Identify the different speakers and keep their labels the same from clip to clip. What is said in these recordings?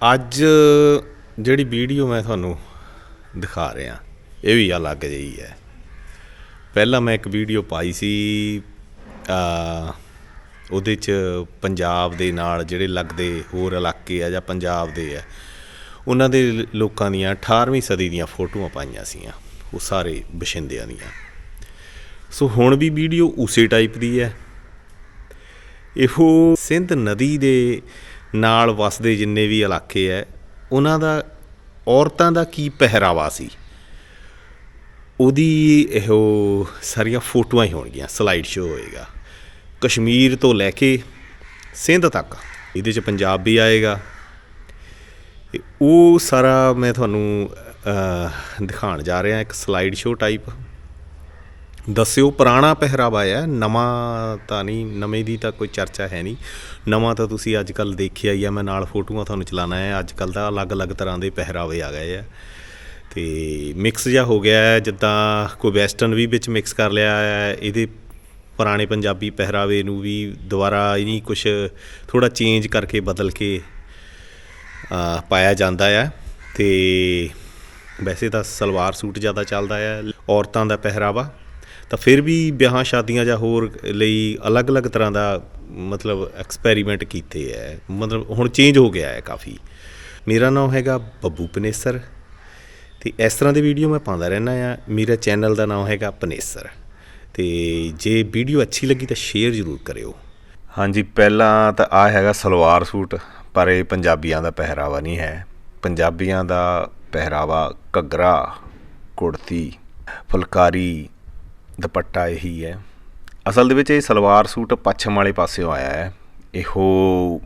Speaker 1: ਅੱਜ ਜਿਹੜੀ ਵੀਡੀਓ ਮੈਂ ਤੁਹਾਨੂੰ ਦਿਖਾ ਰਿਹਾ, ਇਹ ਵੀ ਅਲੱਗ ਜਿਹੀ ਹੈ। ਪਹਿਲਾਂ ਮੈਂ ਇੱਕ ਵੀਡੀਓ ਪਾਈ ਸੀ ਆ ਉਹਦੇ ਚ ਪੰਜਾਬ ਦੇ ਨਾਲ ਜਿਹੜੇ ਲੱਗਦੇ ਹੋਰ ਇਲਾਕੇ ਆ ਜਾਂ ਪੰਜਾਬ ਦੇ ਆ, ਉਹਨਾਂ ਦੇ ਲੋਕਾਂ ਦੀਆਂ 18ਵੀਂ ਸਦੀ ਦੀਆਂ ਫੋਟੋਆਂ ਪਾਈਆਂ ਸੀਆਂ, ਉਹ ਸਾਰੇ ਬਸ਼ਿੰਦਿਆਂ ਦੀਆਂ। ਸੋ ਹੁਣ ਵੀ ਵੀਡੀਓ ਉਸੇ ਟਾਈਪ ਦੀ ਹੈ। ਇਹੋ ਸਿੰਧ ਨਦੀ ਦੇ ਨਾਲ ਵਸਦੇ ਜਿੰਨੇ ਵੀ ਇਲਾਕੇ ਐ, ਉਹਨਾਂ ਦਾ, ਔਰਤਾਂ ਦਾ ਕੀ ਪਹਿਰਾਵਾ ਸੀ? ਉਹਦੀ ਇਹੋ ਸਾਰੀਆਂ ਫੋਟੋਆਂ ਹੀ ਹੋਣਗੀਆਂ ਸਲਾਈਡ ਸ਼ੋ ਹੋਏਗਾ। ਕਸ਼ਮੀਰ ਤੋਂ ਲੈ ਕੇ ਸਿੰਧ ਤੱਕ, ਇਹਦੇ ਚ ਪੰਜਾਬ ਵੀ ਆਏਗਾ। ਉਹ ਸਾਰਾ ਮੈਂ ਤੁਹਾਨੂੰ ਦਿਖਾਉਣ ਜਾ ਰਿਹਾ, ਇੱਕ ਸਲਾਈਡ ਸ਼ੋ ਟਾਈਪ ਦੱਸਿਓ, ਪੁਰਾਣਾ ਪਹਿਰਾਵਾ ਆ, ਨਵਾਂ ਤਾਂ ਨਹੀਂ, ਨਵੇਂ ਦੀ ਤਾਂ ਕੋਈ ਚਰਚਾ ਹੈ ਨਹੀਂ। ਨਵਾਂ ਤਾਂ ਤੁਸੀਂ ਅੱਜ ਕੱਲ ਦੇਖਿਆ ਹੀ ਆ, ਮੈਂ ਨਾਲ ਫੋਟੋਆਂ ਤੁਹਾਨੂੰ ਚਲਾਣਾ ਹੈ ਅੱਜ ਕੱਲ ਤਾਂ ਅਲੱਗ-ਅਲੱਗ ਤਰ੍ਹਾਂ ਦੇ ਪਹਿਰਾਵੇ ਆ ਗਏ ਆ। ਤੇ ਮਿਕਸ ਜਿਹਾ ਹੋ ਗਿਆ ਹੈ ਜਿੱਦਾਂ ਕੋਈ ਵੈਸਟਰਨ ਵੀ ਵਿੱਚ ਮਿਕਸ ਕਰ ਲਿਆ ਹੈ ਇਹਦੇ ਪੁਰਾਣੇ ਪੰਜਾਬੀ ਪਹਿਰਾਵੇ ਨੂੰ ਵੀ ਦੁਬਾਰਾ ਇਹਨੀ ਕੁਝ ਥੋੜਾ ਚੇਂਜ ਕਰਕੇ ਬਦਲ ਕੇ ਪਾਇਆ ਜਾਂਦਾ ਆ। ਤੇ ਵੈਸੇ ਤਾਂ ਸਲਵਾਰ ਸੂਟ ਜ਼ਿਆਦਾ ਚੱਲਦਾ ਆ, ਔਰਤਾਂ ਦਾ ਪਹਿਰਾਵਾ। ਤਾਂ ਫਿਰ ਵੀ ਵਿਆਹਾਂ ਸ਼ਾਦੀਆਂ ਜਾਂ ਹੋਰ ਲਈ ਅਲੱਗ-ਅਲੱਗ ਤਰ੍ਹਾਂ ਦਾ ਮਤਲਬ ਐਕਸਪੈਰੀਮੈਂਟ ਕੀਤੇ ਹੈ ਮਤਲਬ ਹੁਣ ਚੇਂਜ ਹੋ ਗਿਆ ਹੈ ਕਾਫੀ। ਮੇਰਾ ਨਾਮ ਹੈਗਾ ਬੱਬੂ ਪਨੇਸਰ ਤੇ ਇਸ ਤਰ੍ਹਾਂ ਦੀ ਵੀਡੀਓ ਮੈਂ ਪਾਉਂਦਾ ਰਹਿਣਾ ਆ ਮੇਰਾ ਚੈਨਲ ਦਾ ਨਾਮ ਹੈਗਾ ਪਨੇਸਰ ਤੇ ਜੇ ਵੀਡੀਓ ਅੱਛੀ ਲੱਗੀ ਤਾਂ ਸ਼ੇਅਰ ਜ਼ਰੂਰ ਕਰਿਓ। ਹਾਂਜੀ, ਪਹਿਲਾਂ ਤਾਂ ਆ ਹੈਗਾ ਸਲਵਾਰ ਸੂਟ, ਪਰ ਇਹ ਪੰਜਾਬੀਆਂ ਦਾ ਪਹਿਰਾਵਾ ਨਹੀਂ ਹੈ। ਪੰਜਾਬੀਆਂ ਦਾ ਪਹਿਰਾਵਾ ਘੱਗਰਾ, ਕੁੜਤੀ, ਫੁਲਕਾਰੀ ਦੁਪੱਟਾ ਇਹੀ ਹੈ। ਅਸਲ ਦੇ ਵਿੱਚ ਇਹ ਸਲਵਾਰ ਸੂਟ ਪੱਛਮ ਵਾਲੇ ਪਾਸਿਓਂ ਆਇਆ ਹੈ। ਇਹੋ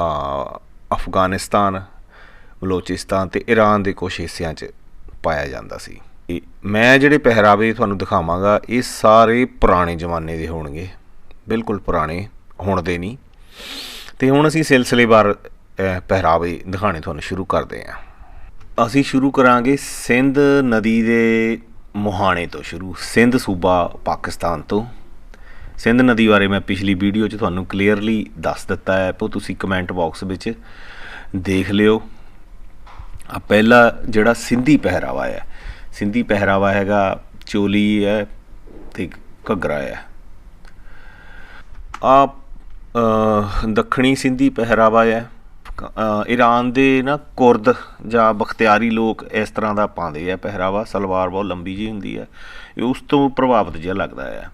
Speaker 1: ਆ ਅਫਗਾਨਿਸਤਾਨ, ਬਲੋਚਿਸਤਾਨ ਤੇ ਈਰਾਨ ਦੇ ਕੁਝ ਹਿੱਸਿਆਂ 'ਚ ਪਾਇਆ ਜਾਂਦਾ ਸੀ। ਇਹ ਮੈਂ ਜਿਹੜੇ ਪਹਿਰਾਵੇ ਤੁਹਾਨੂੰ ਦਿਖਾਵਾਂਗਾ, ਇਹ ਸਾਰੇ ਪੁਰਾਣੇ ਜ਼ਮਾਨੇ ਦੇ ਹੋਣਗੇ। ਬਿਲਕੁਲ ਪੁਰਾਣੇ, ਹੁਣ ਦੇ ਨਹੀਂ। ਤੇ ਹੁਣ ਅਸੀਂ ਸਿਲਸਿਲੇਵਾਰ ਪਹਿਰਾਵੇ ਦਿਖਾਣੇ ਤੁਹਾਨੂੰ ਸ਼ੁਰੂ ਕਰਦੇ ਹਾਂ। ਅਸੀਂ ਸ਼ੁਰੂ ਕਰਾਂਗੇ ਸਿੰਧ ਨਦੀ ਦੇ ਮੋਹਾਣੇ ਤੋਂ ਸ਼ੁਰੂ, ਸਿੰਧ ਸੂਬਾ ਪਾਕਿਸਤਾਨ ਤੋਂ। ਸਿੰਧ ਨਦੀ ਬਾਰੇ ਮੈਂ ਪਿਛਲੀ ਵੀਡੀਓ 'ਚ ਤੁਹਾਨੂੰ ਕਲੀਅਰਲੀ ਦੱਸ ਦਿੱਤਾ ਹੈ ਉਹ ਤੁਸੀਂ ਕਮੈਂਟ ਬਾਕਸ ਵਿੱਚ ਦੇਖ ਲਿਓ। ਆ ਪਹਿਲਾ ਜਿਹੜਾ ਸਿੰਧੀ ਪਹਿਰਾਵਾ ਹੈ, ਸਿੰਧੀ ਪਹਿਰਾਵਾ ਹੈਗਾ ਚੋਲੀ ਹੈ ਤੇ ਘੱਗਰਾ ਹੈ। ਆ ਦੱਖਣੀ ਸਿੰਧੀ ਪਹਿਰਾਵਾ ਹੈ। ਈਰਾਨ ਦੇ ਨਾ ਕੁਰਦ ਜਾਂ ਬਖਤਿਆਰੀ ਲੋਕ ਇਸ ਤਰ੍ਹਾਂ ਦਾ ਪਾਉਂਦੇ ਆ, ਪਹਿਰਾਵਾ, ਸਲਵਾਰ ਬਹੁਤ ਲੰਬੀ ਜੀ ਹੁੰਦੀ ਹੈ ਇਹ ਉਸ ਤੋਂ ਪ੍ਰਭਾਵਿਤ ਜਿਹਾ ਲੱਗਦਾ ਹੈ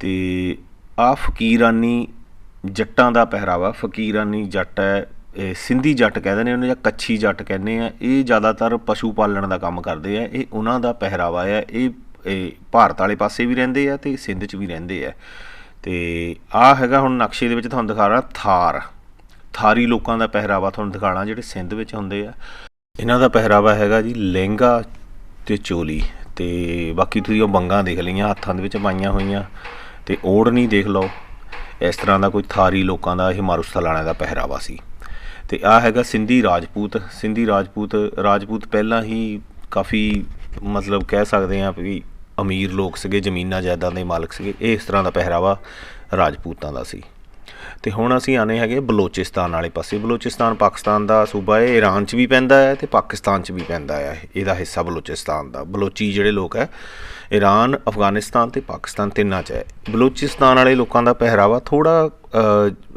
Speaker 1: ਤੇ ਆ ਫਕੀਰਾਨੀ ਜੱਟਾਂ ਦਾ ਪਹਿਰਾਵਾ, ਫਕੀਰਾਨੀ ਜੱਟ ਹੈ, ਇਹ ਸਿੰਧੀ ਜੱਟ ਕਹਿੰਦੇ ਨੇ ਉਹਨੂੰ ਜਾਂ ਕੱਛੀ ਜੱਟ ਕਹਿੰਦੇ ਆ। ਇਹ ਜ਼ਿਆਦਾਤਰ ਪਸ਼ੂ ਪਾਲਣ ਦਾ ਕੰਮ ਕਰਦੇ ਆ। ਇਹ ਉਹਨਾਂ ਦਾ ਪਹਿਰਾਵਾ ਹੈ ਇਹ ਇਹ ਭਾਰਤ ਵਾਲੇ ਪਾਸੇ ਵੀ ਰਹਿੰਦੇ ਆ ਤੇ ਸਿੰਧ 'ਚ ਵੀ ਰਹਿੰਦੇ ਆ। ਤੇ ਆ ਹੈਗਾ ਹੁਣ ਨਕਸ਼ੇ ਦੇ ਵਿੱਚ ਤੁਹਾਨੂੰ ਦਿਖਾ ਰਿਹਾ ਥਾਰ। ਥਾਰੀ ਲੋਕਾਂ ਦਾ ਪਹਿਰਾਵਾ ਤੁਹਾਨੂੰ ਦਿਖਾਣਾ, ਜਿਹੜੇ ਸਿੰਧ ਵਿੱਚ ਹੁੰਦੇ ਆ। ਇਹਨਾਂ ਦਾ ਪਹਿਰਾਵਾ ਹੈਗਾ ਜੀ ਲਹਿੰਗਾ ਤੇ ਚੋਲੀ ਤੇ ਬਾਕੀ ਤੁਸੀਂ ਉਹ ਬੰਗਾਂ ਦੇਖ ਲਈਆਂ, ਹੱਥਾਂ ਦੇ ਵਿੱਚ ਪਾਈਆਂ ਹੋਈਆਂ ਤੇ ਓੜਨੀ ਦੇਖ ਲਓ। ਇਸ ਤਰ੍ਹਾਂ ਦਾ ਕੋਈ ਥਾਰੀ ਲੋਕਾਂ ਦਾ ਇਹ ਮਾਰੂਸਥਲਾਣਾ ਦਾ ਪਹਿਰਾਵਾ ਸੀ। ਤੇ ਆ ਹੈਗਾ ਸਿੰਧੀ ਰਾਜਪੂਤ ਸਿੰਧੀ ਰਾਜਪੂਤ ਰਾਜਪੂਤ ਪਹਿਲਾਂ ਹੀ ਕਾਫੀ ਮਤਲਬ ਕਹਿ ਸਕਦੇ ਆ ਵੀ ਅਮੀਰ ਲੋਕ ਸੀਗੇ, ਜ਼ਮੀਨਾਂ ਜਾਇਦਾਦਾਂ ਦੇ ਮਾਲਕ ਸੀਗੇ। ਇਹ ਇਸ ਤਰ੍ਹਾਂ ਦਾ ਪਹਿਰਾਵਾ ਰਾਜਪੂਤਾਂ ਦਾ ਸੀ। ਤੇ ਹੁਣ ਅਸੀਂ ਆਨੇ ਹੈਗੇ ਬਲੋਚਿਸਤਾਨ ਵਾਲੇ ਪਾਸੇ। ਬਲੋਚਿਸਤਾਨ ਪਾਕਿਸਤਾਨ ਦਾ ਸੂਬਾ ਹੈ ਈਰਾਨ 'ਚ ਵੀ ਪੈਂਦਾ ਹੈ ਤੇ ਪਾਕਿਸਤਾਨ 'ਚ ਵੀ ਪੈਂਦਾ ਹੈ। ਇਹਦਾ ਹਿੱਸਾ ਬਲੋਚਿਸਤਾਨ ਦਾ। ਬਲੋਚੀ ਜਿਹੜੇ ਲੋਕ ਹੈ ਈਰਾਨ ਅਫਗਾਨਿਸਤਾਨ ਤੇ ਪਾਕਿਸਤਾਨ ਤਿੰਨਾਂ 'ਚ ਹੈ। ਬਲੋਚਿਸਤਾਨ ਵਾਲੇ ਲੋਕਾਂ ਦਾ ਪਹਿਰਾਵਾ ਥੋੜਾ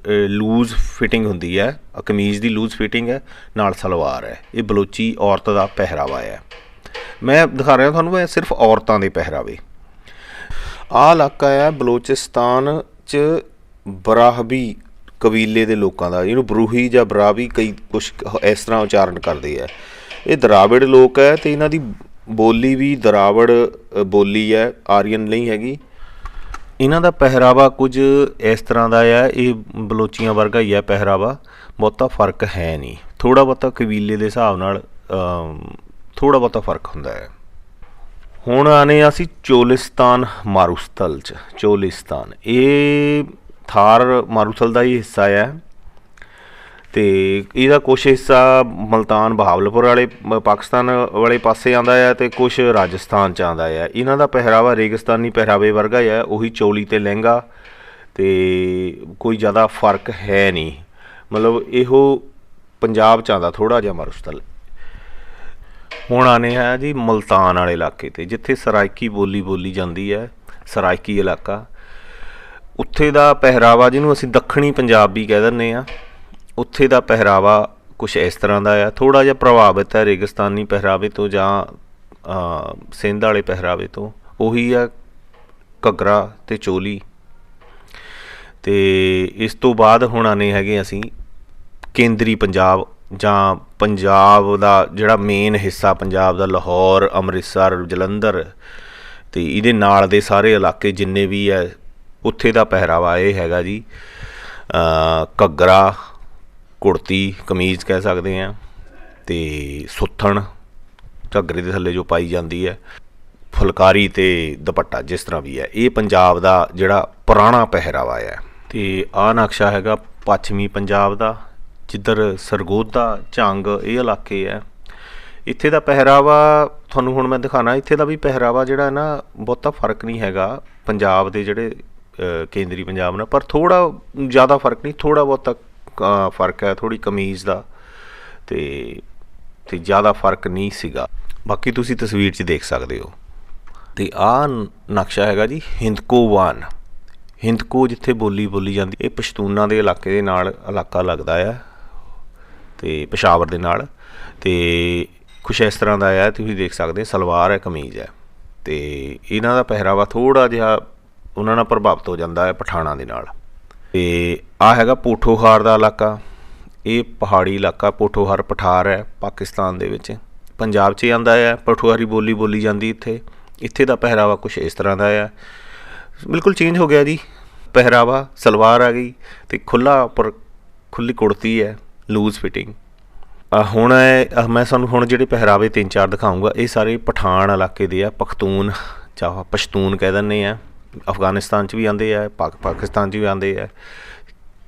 Speaker 1: ਲੂਜ਼ ਫਿਟਿੰਗ ਹੁੰਦੀ ਹੈ। ਕਮੀਜ਼ ਦੀ ਲੂਜ਼ ਫਿਟਿੰਗ ਹੈ, ਨਾਲ ਸਲਵਾਰ ਹੈ। ਇਹ ਬਲੋਚੀ ਔਰਤ ਦਾ ਪਹਿਰਾਵਾ ਹੈ। ਮੈਂ ਦਿਖਾ ਰਿਹਾ ਤੁਹਾਨੂੰ, ਇਹ ਸਿਰਫ ਔਰਤਾਂ ਦੇ ਪਹਿਰਾਵੇ। ਆਹ ਇਲਾਕਾ ਹੈ ਬਲੋਚਿਸਤਾਨ ਚ ਬਰਾਹਵੀ ਕਬੀਲੇ ਦੇ ਲੋਕਾਂ ਦਾ, ਇਹਨੂੰ ਬਰੂਹੀ ਜਾਂ ਬਰਾਬੀ ਕਈ ਕੁਝ ਇਸ ਤਰ੍ਹਾਂ ਉਚਾਰਨ ਕਰਦੇ ਆ। ਇਹ ਦਰਾਵੜ ਲੋਕ ਹੈ ਤੇ ਇਹਨਾਂ ਦੀ ਬੋਲੀ ਵੀ ਦਰਾਵੜ ਬੋਲੀ ਹੈ, ਆਰੀਅਨ ਨਹੀਂ ਹੈਗੀ। ਇਹਨਾਂ ਦਾ ਪਹਿਰਾਵਾ ਕੁਝ ਇਸ ਤਰ੍ਹਾਂ ਦਾ ਆ, ਇਹ ਬਲੋਚੀਆਂ ਵਰਗਾ ਹੀ ਹੈ ਪਹਿਰਾਵਾ, ਬਹੁਤਾ ਫ਼ਰਕ ਹੈ ਨਹੀਂ। ਥੋੜਾ ਬਹੁਤਾ ਕਬੀਲੇ ਦੇ ਹਿਸਾਬ ਨਾਲ ਥੋੜਾ ਬਹੁਤਾ ਫ਼ਰਕ ਹੁੰਦਾ ਹੈ। ਹੁਣ ਆਨੇ ਅਸੀਂ ਚੋਲਿਸਤਾਨ ਮਾਰੂਸਥਲ ਚ, ਚੋਲਿਸਤਾਨ। ਇਹ ਥਾਰ ਮਾਰੂਥਲ ਦਾ ਹੀ ਹਿੱਸਾ ਹੈ। ਤੇ ਇਹਦਾ ਕੁਝ ਹਿੱਸਾ ਮਲਤਾਨ ਬਹਾਵਲਪੁਰ ਵਾਲੇ ਪਾਕਿਸਤਾਨ ਵਾਲੇ ਪਾਸੇ ਆਂਦਾ ਹੈ ਤੇ ਕੁਝ ਰਾਜਸਥਾਨ ਚ ਆਂਦਾ ਹੈ। ਇਹਨਾਂ ਦਾ ਪਹਿਰਾਵਾ ਰੇਗਿਸਤਾਨੀ ਪਹਿਰਾਵੇ ਵਰਗਾ ਹੀ ਹੈ, ਉਹੀ ਚੋਲੀ ਤੇ ਲਹਿੰਗਾ ਤੇ ਕੋਈ ਜ਼ਿਆਦਾ ਫ਼ਰਕ ਹੈ ਨਹੀਂ। ਮਤਲਬ ਇਹੋ ਪੰਜਾਬ ਚ ਆਉਂਦਾ ਥੋੜਾ ਜਿਹਾ ਮਾਰੂਥਲ। ਹੁਣ ਆਨੇ ਆ ਜੀ ਮਲਤਾਨ ਵਾਲੇ ਇਲਾਕੇ ਤੇ, ਜਿੱਥੇ ਸਰਾਇਕੀ ਬੋਲੀ ਬੋਲੀ ਜਾਂਦੀ ਹੈ, ਸਰਾਇਕੀ ਇਲਾਕਾ। ਉੱਥੇ ਦਾ ਪਹਿਰਾਵਾ ਜਿਹਨੂੰ ਅਸੀਂ ਦੱਖਣੀ ਪੰਜਾਬ ਵੀ ਕਹਿ ਦਿੰਦੇ ਆ ਉੱਥੇ ਦਾ ਪਹਿਰਾਵਾ ਕੁਝ ਇਸ ਤਰ੍ਹਾਂ ਦਾ ਆ। ਥੋੜਾ ਜਿਹਾ ਪ੍ਰਭਾਵਿਤ ਹੈ ਰੇਗਿਸਤਾਨੀ ਪਹਿਰਾਵੇ ਤੋਂ ਜਾਂ ਸਿੰਧ ਵਾਲੇ ਪਹਿਰਾਵੇ ਤੋਂ। ਉਹੀ ਆ ਘੱਗਰਾ ਤੇ ਚੋਲੀ। ਤੇ ਇਸ ਤੋਂ ਬਾਅਦ ਹੁਣ ਆਨੇ ਹੈਗੇ ਅਸੀਂ ਕੇਂਦਰੀ ਪੰਜਾਬ ਜਾਂ ਪੰਜਾਬ ਦਾ ਜਿਹੜਾ ਮੇਨ ਹਿੱਸਾ ਪੰਜਾਬ ਦਾ ਲਾਹੌਰ, ਅੰਮ੍ਰਿਤਸਰ, ਜਲੰਧਰ ਤੇ ਇਹਦੇ ਨਾਲ ਦੇ ਸਾਰੇ ਇਲਾਕੇ ਜਿੰਨੇ ਵੀ ਹੈ ਉੱਥੇ ਦਾ ਪਹਿਰਾਵਾ ਇਹ ਹੈਗਾ ਜੀ ਘੱਗਰਾ, ਕੁੜਤੀ, ਕਮੀਜ਼ ਕਹਿ ਸਕਦੇ ਆ ਤੇ ਸੁੱਥਣ, ਘੱਗਰੇ ਦੇ ਥੱਲੇ ਜੋ ਪਾਈ ਜਾਂਦੀ ਹੈ, ਫੁਲਕਾਰੀ ਤੇ ਦੁਪੱਟਾ ਜਿਸ ਤਰ੍ਹਾਂ ਵੀ ਹੈ, ਇਹ ਪੰਜਾਬ ਦਾ ਜਿਹੜਾ ਪੁਰਾਣਾ ਪਹਿਰਾਵਾ ਹੈ। ਤੇ ਆਹ ਨਕਸ਼ਾ ਹੈਗਾ ਪੱਛਮੀ ਪੰਜਾਬ ਦਾ, ਜਿੱਧਰ ਸਰਗੋਦਾ ਝੰਗ ਇਹ ਇਲਾਕੇ ਹੈ। ਇੱਥੇ ਦਾ ਪਹਿਰਾਵਾ ਤੁਹਾਨੂੰ ਹੁਣ ਮੈਂ ਦਿਖਾਣਾ ਇੱਥੇ ਦਾ ਵੀ ਪਹਿਰਾਵਾ ਜਿਹੜਾ ਹੈ ਨਾ, ਬਹੁਤਾ ਫ਼ਰਕ ਨਹੀਂ ਹੈਗਾ, ਪੰਜਾਬ ਦੇ ਜਿਹੜੇ ਕੇਂਦਰੀ ਪੰਜਾਬ ਨਾਲ ਪਰ ਥੋੜਾ ਜ਼ਿਆਦਾ ਫ਼ਰਕ ਨਹੀਂ ਥੋੜਾ ਬਹੁਤਾ ਅ, ਫ਼ਰਕ ਹੈ ਥੋੜੀ ਕਮੀਜ਼ ਦਾ ਤੇ ਤੇ ਜ਼ਿਆਦਾ ਫ਼ਰਕ ਨਹੀਂ ਸੀਗਾ। ਬਾਕੀ ਤੁਸੀਂ ਤਸਵੀਰ 'ਚ ਦੇਖ ਸਕਦੇ ਹੋ। ਤੇ ਆਹ ਨਕਸ਼ਾ ਹੈਗਾ ਜੀ ਹਿੰਦਕੋਵਾਨ। ਹਿੰਦਕੋ ਜਿੱਥੇ ਬੋਲੀ ਬੋਲੀ ਜਾਂਦੀ ਇਹ ਪਸ਼ਤੂਨਾਂ ਦੇ ਇਲਾਕੇ ਦੇ ਨਾਲ ਇਲਾਕਾ ਲੱਗਦਾ ਆ ਤੇ ਪਸ਼ਾਵਰ ਦੇ ਨਾਲ ਤੇ ਕੁਛ ਇਸ ਤਰ੍ਹਾਂ ਦਾ ਆ ਤੁਸੀਂ ਦੇਖ ਸਕਦੇ ਹੋ, ਸਲਵਾਰ ਹੈ ਕਮੀਜ਼ ਹੈ। ਤੇ ਇਹਨਾਂ ਦਾ ਪਹਿਰਾਵਾ ਥੋੜਾ ਜਿਹਾ ਉਹਨਾਂ ਨਾਲ ਪ੍ਰਭਾਵਿਤ ਹੋ ਜਾਂਦਾ ਹੈ ਪਠਾਣਾ ਦੇ ਨਾਲ। ਤੇ ਆ ਹੈਗਾ ਪੋਠੋਹਾਰ ਦਾ ਇਲਾਕਾ। ਇਹ ਪਹਾੜੀ ਇਲਾਕਾ, ਪੋਠੋਹਾਰ ਪਠਾਰ ਹੈ ਪਾਕਿਸਤਾਨ ਦੇ ਵਿੱਚ। ਪੰਜਾਬ 'ਚ ਹੀ ਆਂਦਾ ਹੈ, ਪਠੋਹਾਰੀ ਬੋਲੀ ਬੋਲੀ ਜਾਂਦੀ ਇੱਥੇ। ਇੱਥੇ ਦਾ ਪਹਿਰਾਵਾ ਕੁਝ ਇਸ ਤਰ੍ਹਾਂ ਦਾ ਹੈ। ਬਿਲਕੁਲ ਚੇਂਜ ਹੋ ਗਿਆ ਜੀ। ਪਹਿਰਾਵਾ, ਸਲਵਾਰ ਆ ਗਈ ਤੇ ਖੁੱਲਾ ਉੱਪਰ ਖੁੱਲੀ ਕੁੜਤੀ ਹੈ ਲੂਜ਼ ਫਿਟਿੰਗ ਹੁਣ ਮੈਂ ਤੁਹਾਨੂੰ ਹੁਣ ਜਿਹੜੇ ਪਹਿਰਾਵੇ ਤਿੰਨ ਚਾਰ ਦਿਖਾਉਂਗਾ ਇਹ ਸਾਰੇ ਪਠਾਨ ਇਲਾਕੇ ਦੇ ਆ, ਪਖਤੂਨ ਚਾਹ, ਪਸ਼ਤੂਨ ਕਹਿ ਦਿੰਦੇ ਆ। ਅਫਗਾਨਿਸਤਾਨ 'ਚ ਵੀ ਆਂਦੇ ਆ, ਪਾਕ ਪਾਕਿਸਤਾਨ 'ਚ ਵੀ ਆਂਦੇ ਆ।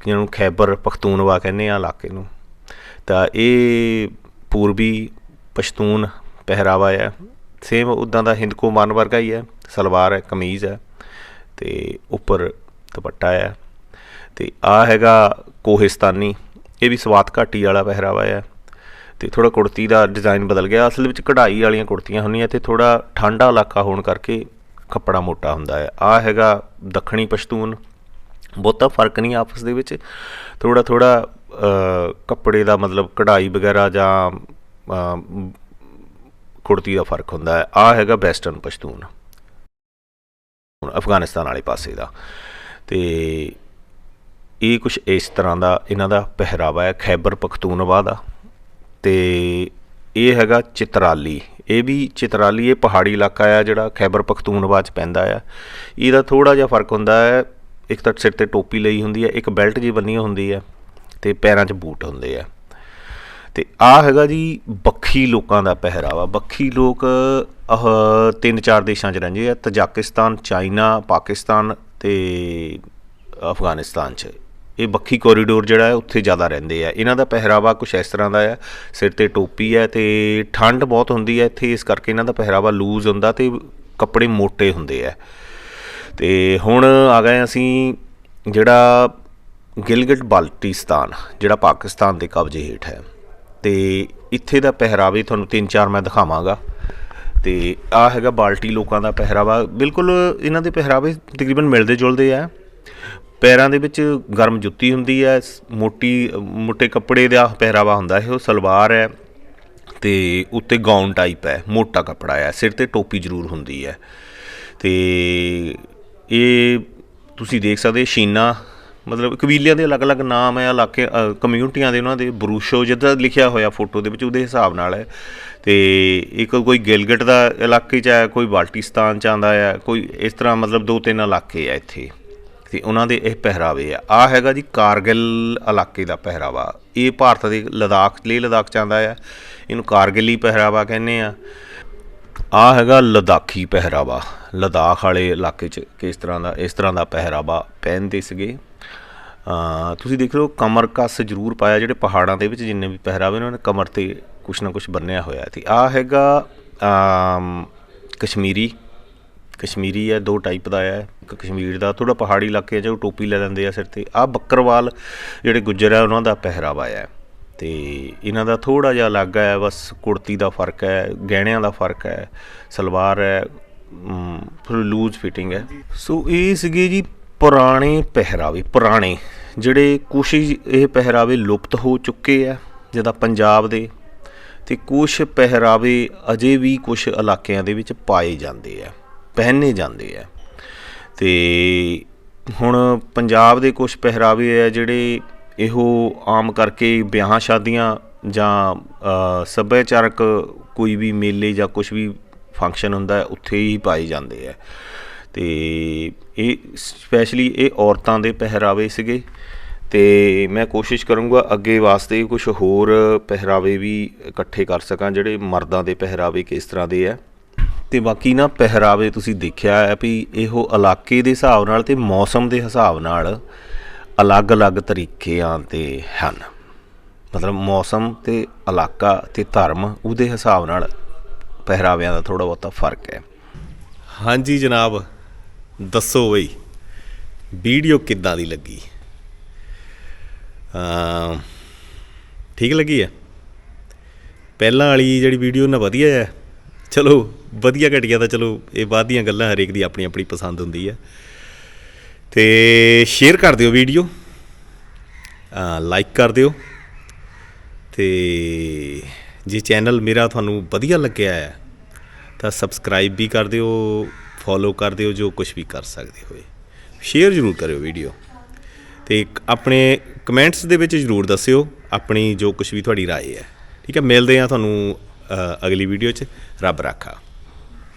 Speaker 1: ਜਿਹਨੂੰ ਖੈਬਰ ਪਖਤੂਨਵਾ ਕਹਿੰਦੇ ਆ ਇਲਾਕੇ ਨੂੰ। ਤਾਂ ਇਹ ਪੂਰਬੀ ਪਸ਼ਤੂਨ ਪਹਿਰਾਵਾ ਹੈ ਸੇਮ ਉਦਾਂ ਦਾ ਹਿੰਦਕੋ ਮਾਨ ਵਰਗਾ ਹੀ ਹੈ ਸਲਵਾਰ ਹੈ, ਕਮੀਜ਼ ਹੈ ਤੇ ਉੱਪਰ ਦੁਪੱਟਾ ਹੈ ਤੇ ਆ ਹੈਗਾ ਕੋਹਿਸਤਾਨੀ, ਇਹ ਵੀ ਸਵਾਤ ਘਾਟੀ ਵਾਲਾ ਪਹਿਰਾਵਾ ਹੈ ਤੇ ਥੋੜਾ ਕੁੜਤੀ ਦਾ ਡਿਜ਼ਾਈਨ ਬਦਲ ਗਿਆ। ਅਸਲ ਵਿੱਚ ਕਢਾਈ ਵਾਲੀਆਂ ਕੁੜਤੀਆਂ ਹੁੰਦੀਆਂ ਤੇ ਥੋੜਾ ਠੰਡਾ ਇਲਾਕਾ ਹੋਣ ਕਰਕੇ ਕੱਪੜਾ ਮੋਟਾ ਹੁੰਦਾ ਹੈ। ਆ ਹੈਗਾ ਦੱਖਣੀ ਪਸ਼ਤੂਨ। ਬਹੁਤਾ ਫ਼ਰਕ ਨਹੀਂ ਆਪਸ ਦੇ ਵਿੱਚ। ਥੋੜਾ ਥੋੜਾ ਕੱਪੜੇ ਦਾ ਮਤਲਬ ਕਢਾਈ ਵਗੈਰਾ ਜਾਂ ਕੁੜਤੀ ਦਾ ਫ਼ਰਕ ਹੁੰਦਾ ਹੈ। ਆ ਹੈਗਾ ਵੈਸਟਰਨ ਪਸ਼ਤੂਨ। ਅਫਗਾਨਿਸਤਾਨ ਵਾਲੇ ਪਾਸੇ ਦਾ। ਤੇ ਇਹ ਕੁਝ ਇਸ ਤਰ੍ਹਾਂ ਦਾ ਇਹਨਾਂ ਦਾ ਪਹਿਰਾਵਾ ਹੈ, ਖੈਬਰ ਪਖਤੂਨਵਾ ਦਾ। ਤੇ ਇਹ ਹੈਗਾ ਚਿਤਰਾਲੀ। ਇਹ ਵੀ ਚਿਤਰਾਲੀ, ਇਹ ਪਹਾੜੀ ਇਲਾਕਾ ਆ ਜਿਹੜਾ ਖੈਬਰ ਪਖਤੂਨਵਾ ਚ ਪੈਂਦਾ ਆ। ਇਹਦਾ ਥੋੜਾ ਜਿਹਾ ਫ਼ਰਕ ਹੁੰਦਾ ਹੈ ਇੱਕ ਤਾਂ ਸਿਰ ਤੇ ਟੋਪੀ ਲਈ ਹੁੰਦੀ ਹੈ ਇੱਕ ਬੈਲਟ ਜੀ ਬੰਨੀ ਹੁੰਦੀ ਹੈ ਤੇ ਪੈਰਾਂ 'ਚ ਬੂਟ ਹੁੰਦੇ ਆ। ਤੇ ਆ ਹੈਗਾ ਜੀ ਬੱਖੀ ਲੋਕਾਂ ਦਾ ਪਹਿਰਾਵਾ। ਬੱਖੀ ਲੋਕ ਆਹ ਤਿੰਨ ਚਾਰ ਦੇਸ਼ਾਂ 'ਚ ਰਹਿੰਦੇ ਆ, ਤਜਾਕਿਸਤਾਨ, ਚਾਈਨਾ, ਪਾਕਿਸਤਾਨ ਤੇ ਅਫਗਾਨਿਸਤਾਨ 'ਚ। ਇਹ ਬੱਖੀ ਕੋਰੀਡੋਰ ਜਿਹੜਾ ਹੈ, ਉੱਥੇ ਜ਼ਿਆਦਾ ਰਹਿੰਦੇ ਆ। ਇਹਨਾਂ ਦਾ ਪਹਿਰਾਵਾ ਕੁਝ ਇਸ ਤਰ੍ਹਾਂ ਦਾ ਹੈ ਸਿਰ ਤੇ ਟੋਪੀ ਹੈ ਤੇ ਠੰਡ ਬਹੁਤ ਹੁੰਦੀ ਹੈ ਇੱਥੇ, ਇਸ ਕਰਕੇ ਇਹਨਾਂ ਦਾ ਪਹਿਰਾਵਾ ਲੂਜ਼ ਹੁੰਦਾ ਤੇ ਕੱਪੜੇ ਮੋٹے ਹੁੰਦੇ ਆ। ਤੇ ਹੁਣ ਆ ਗਏ ਅਸੀਂ ਜਿਹੜਾ ਗਿਲਗਿਟ ਬਾਲਟਿਸਤਾਨ, ਜਿਹੜਾ ਪਾਕਿਸਤਾਨ ਦੇ ਕਬਜ਼ੇ ਹੇਠ ਹੈ। ਤੇ ਇੱਥੇ ਦਾ ਪਹਿਰਾਵੇ ਤੁਹਾਨੂੰ ਤਿੰਨ ਚਾਰ ਮੈਂ ਦਿਖਾਵਾਂਗਾ। ਤੇ ਆ ਹੈਗਾ ਬਾਲਟੀ ਲੋਕਾਂ ਦਾ ਪਹਿਰਾਵਾ। ਬਿਲਕੁਲ ਇਹਨਾਂ ਦੇ ਪਹਿਰਾਵੇ ਤਕਰੀਬਨ ਮਿਲਦੇ ਜੁਲਦੇ ਆ। ਪੈਰਾਂ ਦੇ ਵਿੱਚ ਗਰਮ ਜੁੱਤੀ ਹੁੰਦੀ ਹੈ ਮੋਟੀ, ਮੋਟੇ ਕੱਪੜੇ ਦਾ ਪਹਿਰਾਵਾ ਹੁੰਦਾ ਹੈ, ਉਹ ਸਲਵਾਰ ਹੈ ਤੇ ਉੱਤੇ ਗਾਊਨ ਟਾਈਪ ਹੈ, ਮੋਟਾ ਕੱਪੜਾ ਹੈ, ਸਿਰ ਤੇ ਟੋਪੀ ਜ਼ਰੂਰ ਹੁੰਦੀ ਹੈ। ਤੇ ਇਹ ਤੁਸੀਂ ਦੇਖ ਸਕਦੇ ਸ਼ੀਨਾ, ਮਤਲਬ ਕਬੀਲਿਆਂ ਦੇ ਅਲੱਗ-ਅਲੱਗ ਨਾਮ ਹੈ, ਇਲਾਕੇ ਕਮਿਊਨਿਟੀਆਂ ਦੇ ਉਹਨਾਂ ਦੇ, ਬਰੂਸ਼ੋ ਜਿੱਦਾਂ ਲਿਖਿਆ ਹੋਇਆ ਫੋਟੋ ਦੇ ਵਿੱਚ ਉਹਦੇ ਹਿਸਾਬ ਨਾਲ ਹੈ। ਤੇ ਇੱਕ ਕੋਈ ਗਿਲਗਟ ਦਾ ਇਲਾਕੇ 'ਚ ਹੈ, ਕੋਈ ਬਾਲਟਿਸਤਾਨ 'ਚ ਆਉਂਦਾ ਹੈ, ਕੋਈ ਇਸ ਤਰ੍ਹਾਂ ਮਤਲਬ ਦੋ ਤਿੰਨ ਇਲਾਕੇ ਆ ਇੱਥੇ। ਤੇ ਉਹਨਾਂ ਦੇ ਇਹ ਪਹਿਰਾਵੇ ਆ। ਆ ਹੈਗਾ ਜੀ ਕਾਰਗਿਲ ਇਲਾਕੇ ਦਾ ਪਹਿਰਾਵਾ। ਇਹ ਭਾਰਤ ਦੇ ਲਦਾਖ ਲਈ ਲਦਾਖ ਚ ਆਉਂਦਾ ਆ। ਇਹਨੂੰ ਕਾਰਗਿਲੀ ਪਹਿਰਾਵਾ ਕਹਿੰਦੇ ਆ। ਆ ਹੈਗਾ ਲਦਾਖੀ ਪਹਿਰਾਵਾ। ਲਦਾਖ ਵਾਲੇ ਇਲਾਕੇ 'ਚ ਕਿਸ ਤਰ੍ਹਾਂ ਦਾ, ਇਸ ਤਰ੍ਹਾਂ ਦਾ ਪਹਿਰਾਵਾ ਪਹਿਨਦੇ ਸੀਗੇ। ਤੁਸੀਂ ਦੇਖ ਲਓ ਕਮਰ ਕੱਸ ਜ਼ਰੂਰ ਪਾਇਆ। ਜਿਹੜੇ ਪਹਾੜਾਂ ਦੇ ਵਿੱਚ ਜਿੰਨੇ ਵੀ ਪਹਿਰਾਵੇ ਉਹਨਾਂ ਨੇ ਕਮਰ ਤੇ ਕੁਛ ਨਾ ਕੁਛ ਬੰਨਿਆ ਹੋਇਆ ਤੇ ਆ ਹੈਗਾ ਕਸ਼ਮੀਰੀ ਕਸ਼ਮੀਰੀ ਹੈ, ਦੋ ਟਾਈਪ ਦਾ ਹੈ, ਇੱਕ ਕਸ਼ਮੀਰ ਦਾ ਥੋੜਾ ਪਹਾੜੀ ਇਲਾਕੇ 'ਚ ਉਹ ਟੋਪੀ ਲੈ ਲੈਂਦੇ ਆ ਸਿਰ ਤੇ। ਆ ਬੱਕਰਵਾਲ ਜਿਹੜੇ ਗੁੱਜਰ ਆ ਉਹਨਾਂ ਦਾ ਪਹਿਰਾਵਾ ਹੈ। ਤੇ ਇਹਨਾਂ ਦਾ ਥੋੜਾ ਜਿਹਾ ਅਲੱਗ ਹੈ, ਬਸ ਕੁੜਤੀ ਦਾ ਫ਼ਰਕ ਹੈ, ਗਹਿਣਿਆਂ ਦਾ ਫ਼ਰਕ ਹੈ, ਸਲਵਾਰ ਹੈ ਫਿਰ ਲੂਜ਼ ਫਿਟਿੰਗ ਹੈ। ਸੋ ਇਹ ਸੀਗੇ ਜੀ ਪੁਰਾਣੇ ਪਹਿਰਾਵੇ, ਪੁਰਾਣੇ, ਜਿਹੜੇ ਕੁਛ ਹੀ ਇਹ ਪਹਿਰਾਵੇ ਲੁਪਤ ਹੋ ਚੁੱਕੇ ਆ ਜਿਹਦਾ ਪੰਜਾਬ ਦੇ, ਤੇ ਕੁਝ ਪਹਿਰਾਵੇ ਅਜੇ ਵੀ ਕੁਝ ਇਲਾਕਿਆਂ ਦੇ ਵਿੱਚ ਪਾਏ ਜਾਂਦੇ ਆ। ਪਹਿਨੇ ਜਾਂਦੇ ਆ। ਤੇ ਹੁਣ ਪੰਜਾਬ ਦੇ ਕੁਝ ਪਹਿਰਾਵੇ ਆ ਜਿਹੜੇ ਇਹੋ ਆਮ ਕਰਕੇ ਵਿਆਹਾਂ ਸ਼ਾਦੀਆਂ ਜਾਂ ਸੱਭਿਆਚਾਰਕ ਕੋਈ ਵੀ ਮੇਲੇ ਜਾਂ ਕੁਝ ਵੀ ਫੰਕਸ਼ਨ ਹੁੰਦਾ, ਉੱਥੇ ਹੀ ਪਾਏ ਜਾਂਦੇ ਆ। ਤੇ ਇਹ ਸਪੈਸ਼ਲੀ ਇਹ ਔਰਤਾਂ ਦੇ ਪਹਿਰਾਵੇ ਸੀਗੇ। ਤੇ ਮੈਂ ਕੋਸ਼ਿਸ਼ ਕਰੂੰਗਾ ਅੱਗੇ ਵਾਸਤੇ ਕੁਝ ਹੋਰ ਪਹਿਰਾਵੇ ਵੀ ਇਕੱਠੇ ਕਰ ਸਕਾਂ, ਜਿਹੜੇ ਮਰਦਾਂ ਦੇ ਪਹਿਰਾਵੇ ਕਿਸ ਤਰ੍ਹਾਂ ਦੇ ਆ। ਤੇ ਬਾਕੀ ਨਾ ਪਹਿਰਾਵੇ ਤੁਸੀਂ ਦੇਖਿਆ ਹੈ ਵੀ ਇਹੋ ਇਲਾਕੇ ਦੇ ਹਿਸਾਬ ਨਾਲ ਤੇ ਮੌਸਮ ਦੇ ਹਿਸਾਬ ਨਾਲ ਅਲੱਗ-ਅਲੱਗ ਤਰੀਕਿਆਂ 'ਤੇ ਹਨ। ਮਤਲਬ ਮੌਸਮ ਤੇ ਇਲਾਕਾ ਤੇ ਧਰਮ ਉਹਦੇ ਹਿਸਾਬ ਨਾਲ ਪਹਿਰਾਵਿਆਂ ਦਾ ਥੋੜਾ ਬਹੁਤਾ ਫ਼ਰਕ ਹੈ। ਹਾਂਜੀ ਜਨਾਬ, ਦੱਸੋ ਬਈ, ਵੀਡੀਓ ਕਿੱਦਾਂ ਦੀ ਲੱਗੀ? ਅਮ, ਠੀਕ ਲੱਗੀ ਹੈ? ਪਹਿਲਾਂ ਵਾਲੀ ਜਿਹੜੀ ਵੀਡੀਓ ਨਾ ਵਧੀਆ ਹੈ ਚਲੋ ਵਧੀਆ ਘਟੀਆ ਤਾਂ ਚਲੋ ਇਹ ਬਾਅਦ ਦੀਆਂ ਗੱਲਾਂ ਹਰੇਕ ਦੀ ਆਪਣੀ ਆਪਣੀ ਪਸੰਦ ਹੁੰਦੀ ਹੈ ਤੇ ਸ਼ੇਅਰ ਕਰ ਦਿਓ ਵੀਡੀਓ ਲਾਈਕ ਕਰ ਦਿਓ ਤੇ ਜੇ ਚੈਨਲ ਮੇਰਾ ਤੁਹਾਨੂੰ ਵਧੀਆ ਲੱਗਿਆ ਹੈ ਤਾਂ ਸਬਸਕ੍ਰਾਈਬ ਵੀ ਕਰ ਦਿਓ ਫੋਲੋ ਕਰ ਦਿਓ ਜੋ ਕੁਝ ਵੀ ਕਰ ਸਕਦੇ ਹੋਏ ਸ਼ੇਅਰ ਜ਼ਰੂਰ ਕਰਿਓ ਵੀਡੀਓ ਤੇ ਇੱਕ ਆਪਣੇ ਕਮੈਂਟਸ ਦੇ ਵਿੱਚ ਜ਼ਰੂਰ ਦੱਸਿਓ ਆਪਣੀ ਜੋ ਕੁਝ ਵੀ ਤੁਹਾਡੀ رائے ਹੈ ਠੀਕ ਹੈ ਮਿਲਦੇ ਹਾਂ ਤੁਹਾਨੂੰ ਅ, ਅਗਲੀ ਵੀਡੀਓ 'ਚ Rabraca.